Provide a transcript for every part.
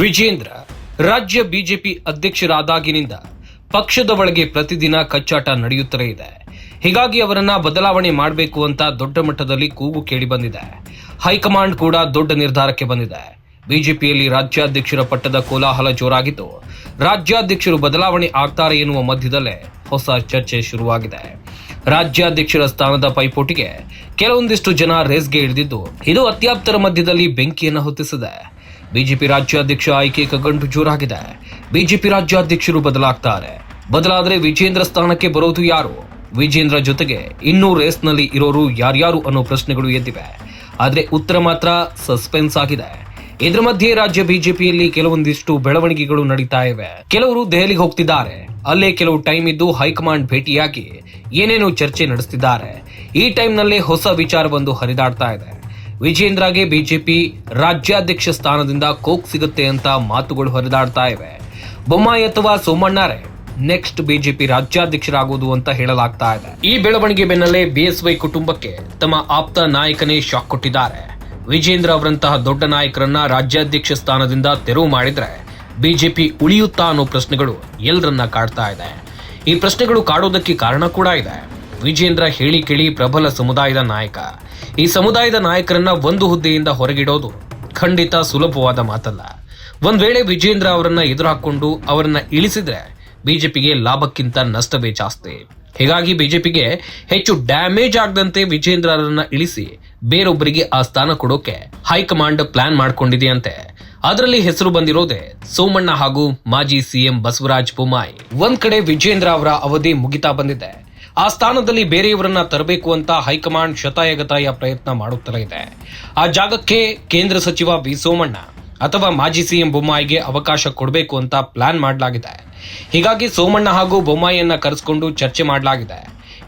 ವಿಜೇಂದ್ರ ರಾಜ್ಯ ಬಿಜೆಪಿ ಅಧ್ಯಕ್ಷರಾದಾಗಿನಿಂದ ಪಕ್ಷದ ಒಳಗೆ ಪ್ರತಿದಿನ ಕಚ್ಚಾಟ ನಡೆಯುತ್ತಲೇ ಇದೆ. ಹೀಗಾಗಿ ಅವರನ್ನ ಬದಲಾವಣೆ ಮಾಡಬೇಕು ಅಂತ ದೊಡ್ಡ ಮಟ್ಟದಲ್ಲಿ ಕೂಗು ಕೇಳಿ ಬಂದಿದೆ. ಹೈಕಮಾಂಡ್ ಕೂಡ ದೊಡ್ಡ ನಿರ್ಧಾರಕ್ಕೆ ಬಂದಿದೆ. ಬಿಜೆಪಿಯಲ್ಲಿ ರಾಜ್ಯಾಧ್ಯಕ್ಷರ ಪಟ್ಟದ ಕೋಲಾಹಲ ಜೋರಾಗಿದ್ದು, ರಾಜ್ಯಾಧ್ಯಕ್ಷರು ಬದಲಾವಣೆ ಆಗ್ತಾರೆ ಎನ್ನುವ ಮಧ್ಯದಲ್ಲೇ ಹೊಸ ಚರ್ಚೆ ಶುರುವಾಗಿದೆ. ರಾಜ್ಯಾಧ್ಯಕ್ಷರ ಸ್ಥಾನದ ಪೈಪೋಟಿಗೆ ಕೆಲವೊಂದಿಷ್ಟು ಜನ ರೇಸ್ಗೆ ಇಳಿದಿದ್ದು, ಇದು ಅತ್ಯಾಪ್ತರ ಮಧ್ಯದಲ್ಲಿ ಬೆಂಕಿಯನ್ನು ಹೊತ್ತಿಸಿದೆ. ಬಿಜೆಪಿ ರಾಜ್ಯಾಧ್ಯಕ್ಷ ಆಯ್ಕೆ ಕಗ್ಗಂಟು ಜೋರಾಗಿದೆ. ಬಿಜೆಪಿ ರಾಜ್ಯಾಧ್ಯಕ್ಷರು ಬದಲಾಗ್ತಾರೆ. ಬದಲಾದ್ರೆ ವಿಜೇಂದ್ರ ಸ್ಥಾನಕ್ಕೆ ಬರೋದು ಯಾರು? ವಿಜೇಂದ್ರ ಜೊತೆಗೆ ಇನ್ನೂ ರೇಸ್ನಲ್ಲಿ ಇರೋರು ಯಾರ್ಯಾರು ಅನ್ನೋ ಪ್ರಶ್ನೆಗಳು ಎದ್ದಿವೆ. ಆದ್ರೆ ಉತ್ತರ ಮಾತ್ರ ಸಸ್ಪೆನ್ಸ್ ಆಗಿದೆ. ಇದರ ಮಧ್ಯೆ ರಾಜ್ಯ ಬಿಜೆಪಿಯಲ್ಲಿ ಕೆಲವೊಂದಿಷ್ಟು ಬೆಳವಣಿಗೆಗಳು ನಡೀತಾ ಇವೆ. ಕೆಲವರು ದೆಹಲಿಗೆ ಹೋಗ್ತಿದ್ದಾರೆ. ಅಲ್ಲೇ ಕೆಲವು ಟೈಮ್ ಇದ್ದು ಹೈಕಮಾಂಡ್ ಭೇಟಿಯಾಗಿ ಏನೇನು ಚರ್ಚೆ ನಡೆಸ್ತಿದ್ದಾರೆ. ಈ ಟೈಮ್ನಲ್ಲೇ ಹೊಸ ವಿಚಾರ ಬಂದು ಹರಿದಾಡ್ತಾ ಇದೆ. ವಿಜೇಂದ್ರಗೆ ಬಿಜೆಪಿ ರಾಜ್ಯಾಧ್ಯಕ್ಷ ಸ್ಥಾನದಿಂದ ಕೋಕ್ ಸಿಗುತ್ತೆ ಅಂತ ಮಾತುಗಳು ಹರಿದಾಡ್ತಾ ಇವೆ. ಬೊಮ್ಮಾಯಿ ಅಥವಾ ಸೋಮಣ್ಣರೇ ನೆಕ್ಸ್ಟ್ ಬಿಜೆಪಿ ರಾಜ್ಯಾಧ್ಯಕ್ಷರಾಗುವುದು ಅಂತ ಹೇಳಲಾಗ್ತಾ ಇದೆ. ಈ ಬೆಳವಣಿಗೆ ಬೆನ್ನಲ್ಲೇ ಬಿಎಸ್ವೈ ಕುಟುಂಬಕ್ಕೆ ತಮ್ಮ ಆಪ್ತ ನಾಯಕನೇ ಶಾಕ್ ಕೊಟ್ಟಿದ್ದಾರೆ. ವಿಜೇಂದ್ರ ಅವರಂತಹ ದೊಡ್ಡ ನಾಯಕರನ್ನ ರಾಜ್ಯಾಧ್ಯಕ್ಷ ಸ್ಥಾನದಿಂದ ತೆರವು ಮಾಡಿದ್ರೆ ಬಿಜೆಪಿ ಉಳಿಯುತ್ತಾ ಅನ್ನೋ ಪ್ರಶ್ನೆಗಳು ಎಲ್ಲರನ್ನ ಕಾಡ್ತಾ ಇದೆ. ಈ ಪ್ರಶ್ನೆಗಳು ಕಾಡೋದಕ್ಕೆ ಕಾರಣ ಕೂಡ ಇದೆ. ವಿಜೇಂದ್ರ ಹೇಳಿ ಕೇಳಿ ಪ್ರಬಲ ಸಮುದಾಯದ ನಾಯಕ. ಈ ಸಮುದಾಯದ ನಾಯಕರನ್ನ ಒಂದು ಹುದ್ದೆಯಿಂದ ಹೊರಗಿಡೋದು ಖಂಡಿತ ಸುಲಭವಾದ ಮಾತಲ್ಲ. ಒಂದ್ ವೇಳೆ ವಿಜೇಂದ್ರ ಅವರನ್ನ ಎದುರು ಹಾಕೊಂಡು ಅವರನ್ನ ಇಳಿಸಿದ್ರೆ ಬಿಜೆಪಿಗೆ ಲಾಭಕ್ಕಿಂತ ನಷ್ಟವೇ ಜಾಸ್ತಿ. ಹೀಗಾಗಿ ಬಿಜೆಪಿಗೆ ಹೆಚ್ಚು ಡ್ಯಾಮೇಜ್ ಆಗದಂತೆ ವಿಜೇಂದ್ರರನ್ನ ಇಳಿಸಿ ಬೇರೊಬ್ಬರಿಗೆ ಆ ಸ್ಥಾನ ಕೊಡೋಕೆ ಹೈಕಮಾಂಡ್ ಪ್ಲಾನ್ ಮಾಡ್ಕೊಂಡಿದೆಯಂತೆ. ಅದರಲ್ಲಿ ಹೆಸರು ಬಂದಿರೋದೆ ಸೋಮಣ್ಣ ಹಾಗೂ ಮಾಜಿ ಸಿಎಂ ಬಸವರಾಜ್ ಬೊಮ್ಮಾಯಿ. ಒಂದ್ ಕಡೆ ವಿಜೇಂದ್ರ ಅವರ ಅವಧಿ ಮುಗಿತಾ ಬಂದಿದೆ. ಆ ಸ್ಥಾನದಲ್ಲಿ ಬೇರೆಯವರನ್ನ ತರಬೇಕು ಅಂತ ಹೈಕಮಾಂಡ್ ಶತಾಯಗತಾಯ ಪ್ರಯತ್ನ ಮಾಡುತ್ತಲೇ ಇದೆ. ಆ ಜಾಗಕ್ಕೆ ಕೇಂದ್ರ ಸಚಿವ ವಿ ಸೋಮಣ್ಣ ಅಥವಾ ಮಾಜಿ ಸಿಎಂ ಬೊಮ್ಮಾಯಿಗೆ ಅವಕಾಶ ಕೊಡಬೇಕು ಅಂತ ಪ್ಲಾನ್ ಮಾಡಲಾಗಿದೆ. ಹೀಗಾಗಿ ಸೋಮಣ್ಣ ಹಾಗೂ ಬೊಮ್ಮಾಯಿಯನ್ನ ಕರೆಸಿಕೊಂಡು ಚರ್ಚೆ ಮಾಡಲಾಗಿದೆ.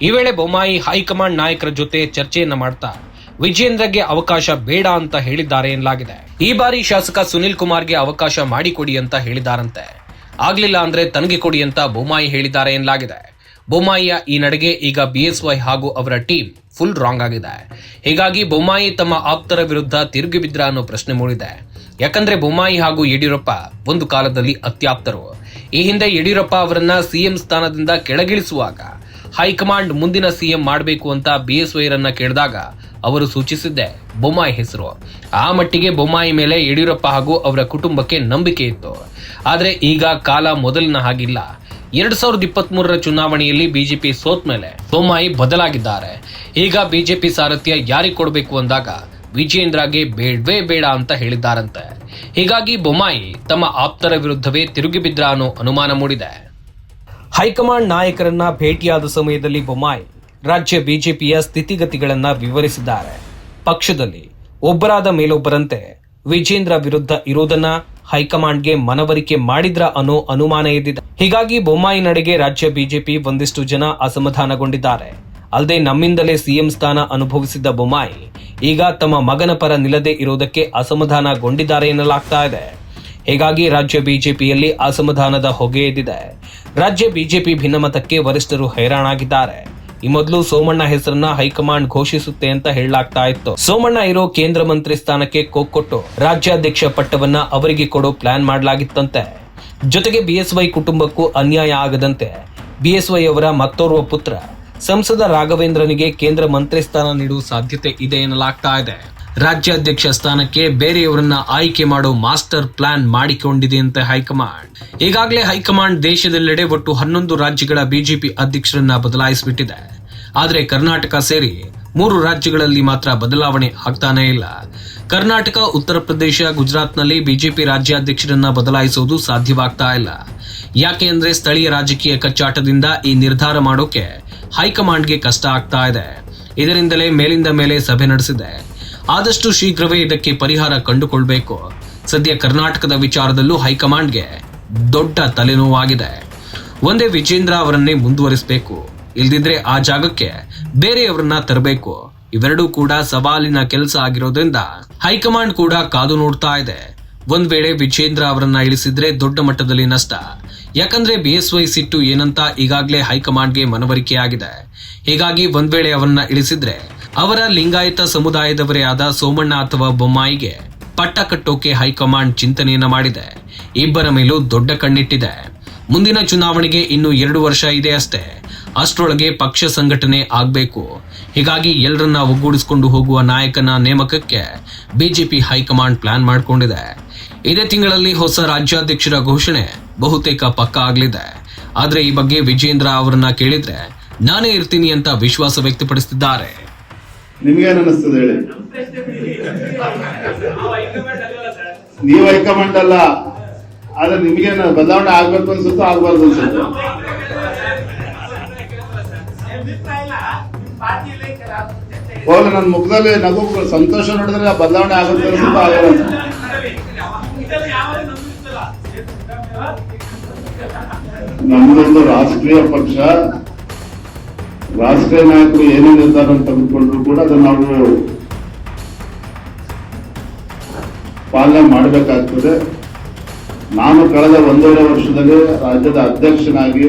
ಈ ವೇಳೆ ಬೊಮ್ಮಾಯಿ ಹೈಕಮಾಂಡ್ ನಾಯಕರ ಜೊತೆ ಚರ್ಚೆಯನ್ನ ಮಾಡ್ತಾ ವಿಜೇಂದ್ರಗೆ ಅವಕಾಶ ಬೇಡ ಅಂತ ಹೇಳಿದ್ದಾರೆ ಎನ್ನಲಾಗಿದೆ. ಈ ಬಾರಿ ಶಾಸಕ ಸುನಿಲ್ ಕುಮಾರ್ಗೆ ಅವಕಾಶ ಮಾಡಿಕೊಡಿ ಅಂತ ಹೇಳಿದಾರಂತೆ. ಆಗ್ಲಿಲ್ಲ ಅಂದ್ರೆ ತನಗೆ ಕೊಡಿ ಅಂತ ಬೊಮ್ಮಾಯಿ ಹೇಳಿದ್ದಾರೆ ಎನ್ನಲಾಗಿದೆ. ಬೊಮ್ಮಾಯಿಯ ಈ ನಡೆಗೆ ಈಗ ಬಿಎಸ್ವೈ ಹಾಗೂ ಅವರ ಟೀಮ್ ಫುಲ್ ರಾಂಗ್ ಆಗಿದೆ. ಹೀಗಾಗಿ ಬೊಮ್ಮಾಯಿ ತಮ್ಮ ಆಪ್ತರ ವಿರುದ್ಧ ತಿರುಗಿ ಬಿದ್ರ ಅನ್ನೋ ಪ್ರಶ್ನೆ ಮೂಡಿದೆ. ಯಾಕಂದ್ರೆ ಬೊಮ್ಮಾಯಿ ಹಾಗೂ ಯಡಿಯೂರಪ್ಪ ಒಂದು ಕಾಲದಲ್ಲಿ ಅತ್ಯಾಪ್ತರು. ಈ ಹಿಂದೆ ಯಡಿಯೂರಪ್ಪ ಅವರನ್ನ ಸಿಎಂ ಸ್ಥಾನದಿಂದ ಕೆಳಗಿಳಿಸುವಾಗ ಹೈಕಮಾಂಡ್ ಮುಂದಿನ ಸಿಎಂ ಮಾಡಬೇಕು ಅಂತ ಬಿಎಸ್ವೈರನ್ನ ಕೇಳಿದಾಗ ಅವರು ಸೂಚಿಸಿದ್ದೆ ಬೊಮ್ಮಾಯಿ ಹೆಸರು. ಆ ಮಟ್ಟಿಗೆ ಬೊಮ್ಮಾಯಿ ಮೇಲೆ ಯಡಿಯೂರಪ್ಪ ಹಾಗೂ ಅವರ ಕುಟುಂಬಕ್ಕೆ ನಂಬಿಕೆ ಇತ್ತು. ಆದರೆ ಈಗ ಕಾಲ ಮೊದಲಿನ ಹಾಗಿಲ್ಲ. ಎರಡ್ ಸಾವಿರದ ಇಪ್ಪತ್ತ್ ಮೂರರ ಚುನಾವಣೆಯಲ್ಲಿ ಬಿಜೆಪಿ ಸೋತ್ ಮೇಲೆ ಸೋಮಾಯಿ ಬದಲಾಗಿದ್ದಾರೆ. ಈಗ ಬಿಜೆಪಿ ಸಾರಥ್ಯ ಯಾರಿಗೆ ಕೊಡಬೇಕು ಅಂದಾಗ ವಿಜೇಂದ್ರಗೆ ಬೇಡವೇ ಬೇಡ ಅಂತ ಹೇಳಿದ್ದಾರಂತೆ. ಹೀಗಾಗಿ ಬೊಮ್ಮಾಯಿ ತಮ್ಮ ಆಪ್ತರ ವಿರುದ್ಧವೇ ತಿರುಗಿ ಬಿದ್ರ ಅನ್ನೋ ಅನುಮಾನ ಮೂಡಿದೆ. ಹೈಕಮಾಂಡ್ ನಾಯಕರನ್ನ ಭೇಟಿಯಾದ ಸಮಯದಲ್ಲಿ ಬೊಮ್ಮಾಯಿ ರಾಜ್ಯ ಬಿಜೆಪಿಯ ಸ್ಥಿತಿಗತಿಗಳನ್ನ ವಿವರಿಸಿದ್ದಾರೆ. ಪಕ್ಷದಲ್ಲಿ ಒಬ್ಬರಾದ ಮೇಲೊಬ್ಬರಂತೆ ವಿಜೇಂದ್ರ ವಿರುದ್ಧ ಇರೋದನ್ನ ಹೈಕಮಾಂಡ್ಗೆ ಮನವರಿಕೆ ಮಾಡಿದ್ರ ಅನ್ನೋ ಅನುಮಾನ ಎದ್ದಿದೆ. ಹೀಗಾಗಿ ಬೊಮ್ಮಾಯಿ ನಡೆಗೆ ರಾಜ್ಯ ಬಿಜೆಪಿ ಒಂದಿಷ್ಟು ಜನ ಅಸಮಾಧಾನಗೊಂಡಿದ್ದಾರೆ. ಅಲ್ಲದೆ ನಮ್ಮಿಂದಲೇ ಸಿಎಂ ಸ್ಥಾನ ಅನುಭವಿಸಿದ್ದ ಬೊಮ್ಮಾಯಿ ಈಗ ತಮ್ಮ ಮಗನ ಪರ ನಿಲ್ಲದೆ ಇರುವುದಕ್ಕೆ ಅಸಮಾಧಾನಗೊಂಡಿದ್ದಾರೆ ಎನ್ನಲಾಗ್ತಾ ಇದೆ. ಹೀಗಾಗಿ ರಾಜ್ಯ ಬಿಜೆಪಿಯಲ್ಲಿ ಅಸಮಾಧಾನದ ಹೊಗೆ ಎದ್ದಿದೆ. ರಾಜ್ಯ ಬಿಜೆಪಿ ಭಿನ್ನಮತಕ್ಕೆ ವರಿಷ್ಠರು ಹೈರಾಣಾಗಿದ್ದಾರೆ. ಈ ಮೊದಲು ಸೋಮಣ್ಣ ಹೆಸರನ್ನ ಹೈಕಮಾಂಡ್ ಘೋಷಿಸುತ್ತೆ ಅಂತ ಹೇಳಲಾಗ್ತಾ ಇತ್ತು. ಸೋಮಣ್ಣ ಇರೋ ಕೇಂದ್ರ ಮಂತ್ರಿ ಸ್ಥಾನಕ್ಕೆ ಕೊಕ್ಕೊಟ್ಟು ರಾಜ್ಯಾಧ್ಯಕ್ಷ ಪಟ್ಟವನ್ನ ಅವರಿಗೆ ಕೊಡೋ ಪ್ಲಾನ್ ಮಾಡಲಾಗಿತ್ತಂತೆ. ಜೊತೆಗೆ ಬಿಎಸ್ವೈ ಕುಟುಂಬಕ್ಕೂ ಅನ್ಯಾಯ ಆಗದಂತೆ ಬಿಎಸ್ವೈ ಅವರ ಮತ್ತೋರ್ವ ಪುತ್ರ ಸಂಸದ ರಾಘವೇಂದ್ರನಿಗೆ ಕೇಂದ್ರ ಮಂತ್ರಿ ಸ್ಥಾನ ನೀಡುವ ಸಾಧ್ಯತೆ ಇದೆ ಎನ್ನಲಾಗ್ತಾ ಇದೆ. ರಾಜ್ಯಾಧ್ಯಕ್ಷ ಸ್ಥಾನಕ್ಕೆ ಬೇರೆಯವರನ್ನ ಆಯ್ಕೆ ಮಾಡೋ ಮಾಸ್ಟರ್ ಪ್ಲಾನ್ ಮಾಡಿಕೊಂಡಿದೆ ಅಂತ ಹೈಕಮಾಂಡ್. ಈಗಾಗಲೇ ಹೈಕಮಾಂಡ್ ದೇಶದೆಲ್ಲೆಡೆ ಒಟ್ಟು ಹನ್ನೊಂದು ರಾಜ್ಯಗಳ ಬಿಜೆಪಿ ಅಧ್ಯಕ್ಷರನ್ನ ಬದಲಾಯಿಸಿಬಿಟ್ಟಿದೆ. ಆದರೆ ಕರ್ನಾಟಕ ಸೇರಿ ಮೂರು ರಾಜ್ಯಗಳಲ್ಲಿ ಮಾತ್ರ ಬದಲಾವಣೆ ಆಗ್ತಾನೇ ಇಲ್ಲ. ಕರ್ನಾಟಕ, ಉತ್ತರ ಪ್ರದೇಶ, ಗುಜರಾತ್ನಲ್ಲಿ ಬಿಜೆಪಿ ರಾಜ್ಯಾಧ್ಯಕ್ಷರನ್ನ ಬದಲಾಯಿಸೋದು ಸಾಧ್ಯವಾಗ್ತಾ ಇಲ್ಲ. ಯಾಕೆ ಅಂದ್ರೆ ಸ್ಥಳೀಯ ರಾಜಕೀಯ ಕಚ್ಚಾಟದಿಂದ ಈ ನಿರ್ಧಾರ ಮಾಡೋಕೆ ಹೈಕಮಾಂಡ್ಗೆ ಕಷ್ಟ ಆಗ್ತಾ ಇದೆ. ಇದರಿಂದಲೇ ಮೇಲಿಂದ ಮೇಲೆ ಸಭೆ ನಡೆಸಿದೆ. ಆದಷ್ಟು ಶೀಘ್ರವೇ ಇದಕ್ಕೆ ಪರಿಹಾರ ಕಂಡುಕೊಳ್ಬೇಕು. ಸದ್ಯ ಕರ್ನಾಟಕದ ವಿಚಾರದಲ್ಲೂ ಹೈಕಮಾಂಡ್ಗೆ ದೊಡ್ಡ ತಲೆನೋವಾಗಿದೆ. ಒಂದೇ ವಿಜೇಂದ್ರ ಅವರನ್ನೇ ಮುಂದುವರಿಸಬೇಕು. ಇಲ್ದಿದ್ರೆ ಆ ಜಾಗಕ್ಕೆ ಬೇರೆಯವರನ್ನ ತರಬೇಕು. ಇವೆರಡೂ ಕೂಡ ಸವಾಲಿನ ಕೆಲಸ ಆಗಿರೋದ್ರಿಂದ ಹೈಕಮಾಂಡ್ ಕೂಡ ಕಾದು ನೋಡ್ತಾ ಇದೆ. ಒಂದ್ ವೇಳೆ ವಿಜೇಂದ್ರ ಅವರನ್ನ ಇಳಿಸಿದ್ರೆ ದೊಡ್ಡ ಮಟ್ಟದಲ್ಲಿ ನಷ್ಟ. ಯಾಕಂದ್ರೆ ಬಿಎಸ್ವೈ ಸಿಟ್ಟು ಏನಂತ ಈಗಾಗಲೇ ಹೈಕಮಾಂಡ್ಗೆ ಮನವರಿಕೆ ಆಗಿದೆ ಹೀಗಾಗಿ ಒಂದ್ ವೇಳೆ ಅವರನ್ನ ಇಳಿಸಿದ್ರೆ ಅವರ ಲಿಂಗಾಯತ ಸಮುದಾಯದವರೇ ಆದ ಸೋಮಣ್ಣ ಅಥವಾ ಬೊಮ್ಮಾಯಿಗೆ ಪಟ್ಟ ಕಟ್ಟೋಕೆ ಹೈಕಮಾಂಡ್ ಚಿಂತನೆಯನ್ನ ಮಾಡಿದೆ. ಇಬ್ಬರ ಮೇಲೂ ದೊಡ್ಡ ಕಣ್ಣಿಟ್ಟಿದೆ. ಮುಂದಿನ ಚುನಾವಣೆಗೆ ಇನ್ನು ಎರಡು ವರ್ಷ ಇದೆ ಅಷ್ಟೇ. ಅಷ್ಟರೊಳಗೆ ಪಕ್ಷ ಸಂಘಟನೆ ಆಗಬೇಕು. ಹೀಗಾಗಿ ಎಲ್ಲರನ್ನ ಒಗ್ಗೂಡಿಸಿಕೊಂಡು ಹೋಗುವ ನಾಯಕನ ನೇಮಕಕ್ಕೆ ಬಿಜೆಪಿ ಹೈಕಮಾಂಡ್ ಪ್ಲಾನ್ ಮಾಡಿಕೊಂಡಿದೆ. ಇದೇ ತಿಂಗಳಲ್ಲಿ ಹೊಸ ರಾಜ್ಯಾಧ್ಯಕ್ಷರ ಘೋಷಣೆ ಬಹುತೇಕ ಪಕ್ಕ ಆಗಲಿದೆ. ಆದ್ರೆ ಈ ಬಗ್ಗೆ ವಿಜೇಂದ್ರ ಅವರನ್ನ ಕೇಳಿದ್ರೆ ನಾನೇ ಇರ್ತೀನಿ ಅಂತ ವಿಶ್ವಾಸ ವ್ಯಕ್ತಪಡಿಸಿದ್ದಾರೆ ನಿಮ್ಗೇನ್ ಅನಿಸ್ತದೆ ಹೇಳಿ? ನೀವು ಹೈಕಮಾಂಡ್ ಅಲ್ಲ. ಆದ್ರೆ ನಿಮ್ಗೇನು ಬದಲಾವಣೆ ಆಗ್ಬೇಕು ಅನ್ಸುತ್ತೋ ಆಗ್ಬಾರ್ದು ಅನ್ಸುತ್ತೆ? ಹೋಗ್ಲಿ ನನ್ನ ಮುಖದಲ್ಲಿ ನಗು ಸಂತೋಷ ನೋಡಿದ್ರೆ ಆ ಬದಲಾವಣೆ ಆಗುತ್ತೆ ಅನ್ಸುತ್ತೋ ಆಗಲ್ಲ? ನಮ್ದೊಂದು ರಾಷ್ಟ್ರೀಯ ಪಕ್ಷ. ರಾಷ್ಟ್ರೀಯ ನಾಯಕರು ಏನೇ ನಿರ್ಧಾರ ತೆಗೆದುಕೊಂಡ್ರು ಕೂಡ ಅದನ್ನ ನಾವು ಪಾಲನೆ ಮಾಡಬೇಕಾಗ್ತದೆ. ನಾನು ಕಳೆದ ಒಂದೂವರೆ ವರ್ಷದಲ್ಲಿ ರಾಜ್ಯದ ಅಧ್ಯಕ್ಷನಾಗಿ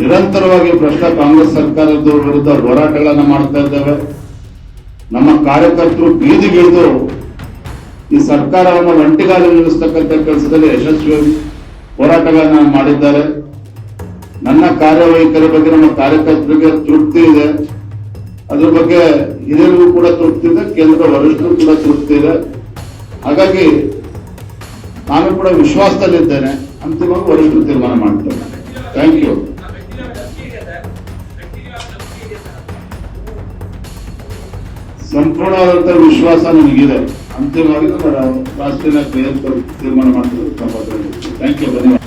ನಿರಂತರವಾಗಿ ಭ್ರಷ್ಟ ಕಾಂಗ್ರೆಸ್ ಸರ್ಕಾರದ ವಿರುದ್ಧ ಹೋರಾಟಗಳನ್ನು ಮಾಡ್ತಾ ಇದ್ದೇವೆ. ನಮ್ಮ ಕಾರ್ಯಕರ್ತರು ಬೀದಿಗಿಳಿದು ಈ ಸರ್ಕಾರವನ್ನು ಒಂಟಿಗಾಲು ನಿಲ್ಲಿಸ್ತಕ್ಕಂಥ ಕೆಲಸದಲ್ಲಿ ಯಶಸ್ವಿ ಹೋರಾಟಗಳನ್ನು ಮಾಡಿದ್ದಾರೆ. ನನ್ನ ಕಾರ್ಯವೈಖರಿ ಬಗ್ಗೆ ನಮ್ಮ ಕಾರ್ಯಕರ್ತರಿಗೆ ತೃಪ್ತಿ ಇದೆ. ಅದ್ರ ಬಗ್ಗೆ ಹಿರಿಯರಿಗೂ ಕೂಡ ತೃಪ್ತಿ ಇದೆ, ಕೇಂದ್ರ ವರಿಷ್ಠರು ಕೂಡ ತೃಪ್ತಿ ಇದೆ. ಹಾಗಾಗಿ ನಾನು ಕೂಡ ವಿಶ್ವಾಸದಲ್ಲಿದ್ದೇನೆ ಅಂತಿಮವಾಗಿ ವರಿಷ್ಠರು ತೀರ್ಮಾನ ಮಾಡ್ತೇನೆ ಥ್ಯಾಂಕ್ ಯು ಸಂಪೂರ್ಣವಾದಂತ ವಿಶ್ವಾಸ ನನಗಿದೆ. ಅಂತಿಮವಾಗಿ ರಾಷ್ಟ್ರೀಯ ತೀರ್ಮಾನ ಮಾಡ್ತಾರೆ ಥ್ಯಾಂಕ್ ಯು ಧನ್ಯವಾದ.